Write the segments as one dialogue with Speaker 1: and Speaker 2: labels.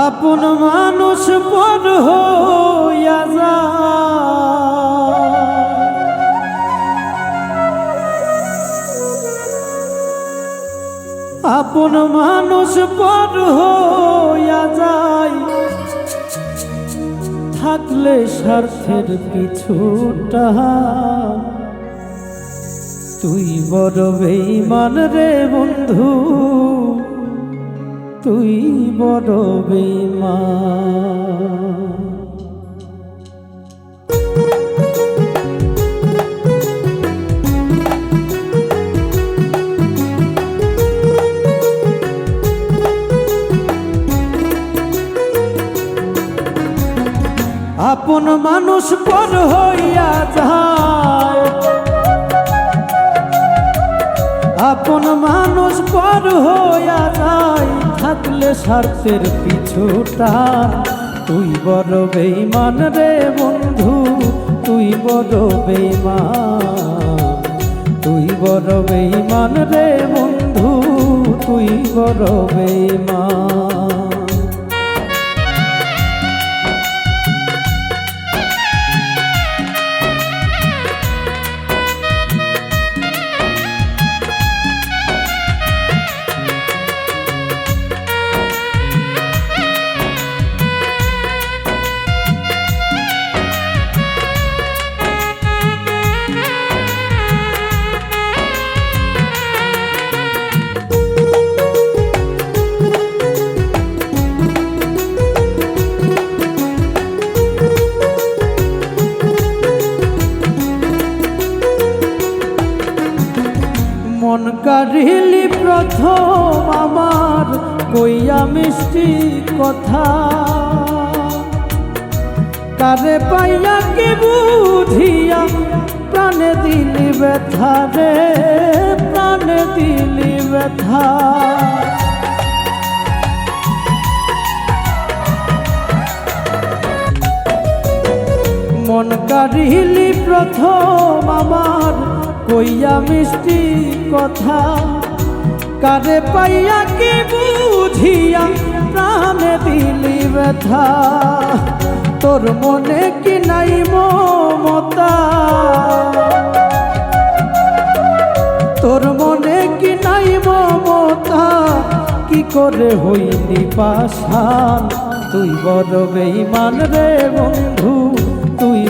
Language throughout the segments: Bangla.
Speaker 1: আপন মানুষ হইয়া যায় আপন মানুষ পর হইয়া যায় থাকলে স্বার্থের পিছুটা। তুই বড় বেইমান রে বন্ধু। তুই বড় বেইমান। আপন মানুষ পর হইয়া যায়। আপন মানুষ পর হইয়া যায়, থাকলে স্বার্থের পিছুটা। তুই বড় বেইমান রে বন্ধু, তুই বড় বেইমান তুই বড় বেইমান রে বন্ধু, তুই বড় বেইমান মন কারিলি প্রথম আমার কইয়া মিষ্টি কথা। কারে পাইয়া কি বুঝিয়া প্রাণে দিলি ব্যথা রে, প্রাণে দিলি ব্যথা। মন কারিলি প্রথম আমার, কইয়া মিষ্টি কথা। কারে পাইয়া কি বুঝিয়া প্রাণে দিলি ব্যথা? তোর মনে কি নাই মমতা? তোর মনে কি নাই মমতা? কি করে হইনি পাশান তুই বড় বেইমান রে বন্ধু।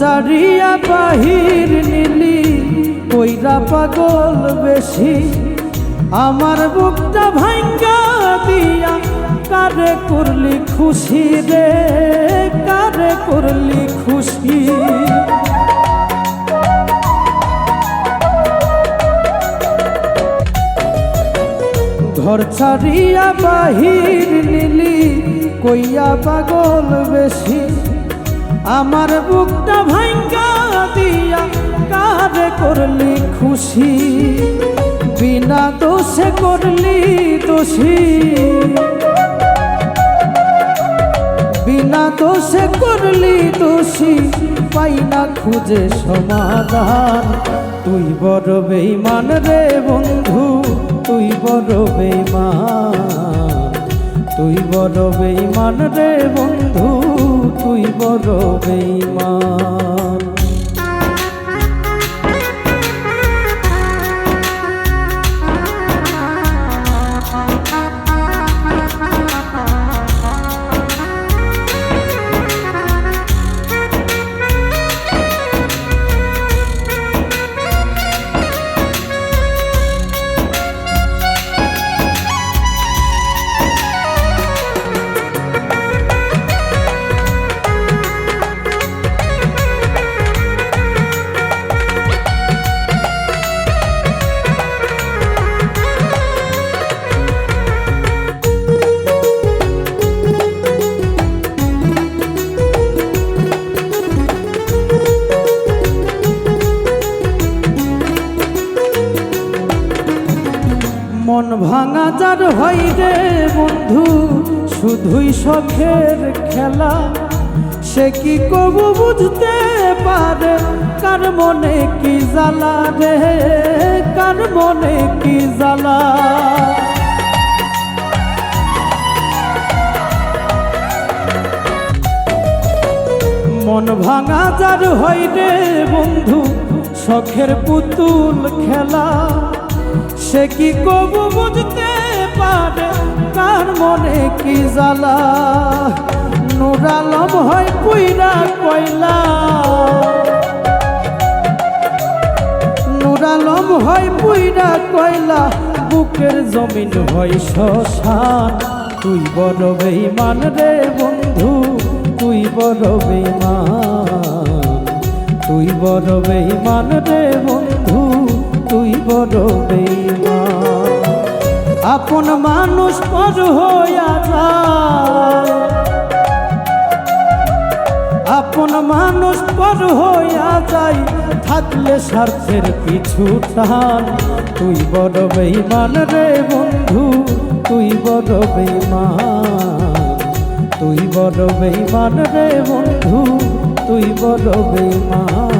Speaker 1: চারিয়া বাহির নিলি, কইরা পাগল বেশি। আমার বুকটা ভাঙ্গা দিয়া, কারে করলি খুশি রে, কারে করলি খুশি? ঘর ছাড়িয়া বাহির নিলি, কইয়া পাগল বেশি। আমার বুকটা ভাঙ্গা দিয়া কারে করলি খুশি? বিনা দোষে করলি দোষী। বিনা দোষে করলি দোষী পাই না খুঁজে সমাধান। তুই বড় বেইমান রে বন্ধু, তুই বড় বেইমান তুই বড় বেইমান রে বন্ধু তুই বড় বেইমান ভাঙা যার হয় রে বন্ধু, শুধুই শখের খেলা। সে কি কবু বুঝতে পারে, কার মনে কি জ্বালা রে? কার মনে কি জ্বালা? মন ভাঙা যার হয় রে বন্ধু, শখের পুতুল খেলা। সে কি কবু বুঝতে পারে? কার মনে কি জ্বালা? নুরালম হয় পুইরা কয়লা। নুরালম হয় পুইরা কয়লা। বুকের জমিন হয় শ্মশান। তুই বড় বেইমান রে বন্ধু, তুই বড় বেইমান তুই বড় বেইমান রে বন্ধু। বড় বেইমান। আপন মানুষ পর হইয়া যায়। আপন মানুষ পর হইয়া যাই থাকলে স্বার্থের কিছু টান। তুই বড় বেইমান রে বন্ধু, তুই বড় বেইমান। তুই বড় বেইমান রে বন্ধু, তুই বড় বেইমান।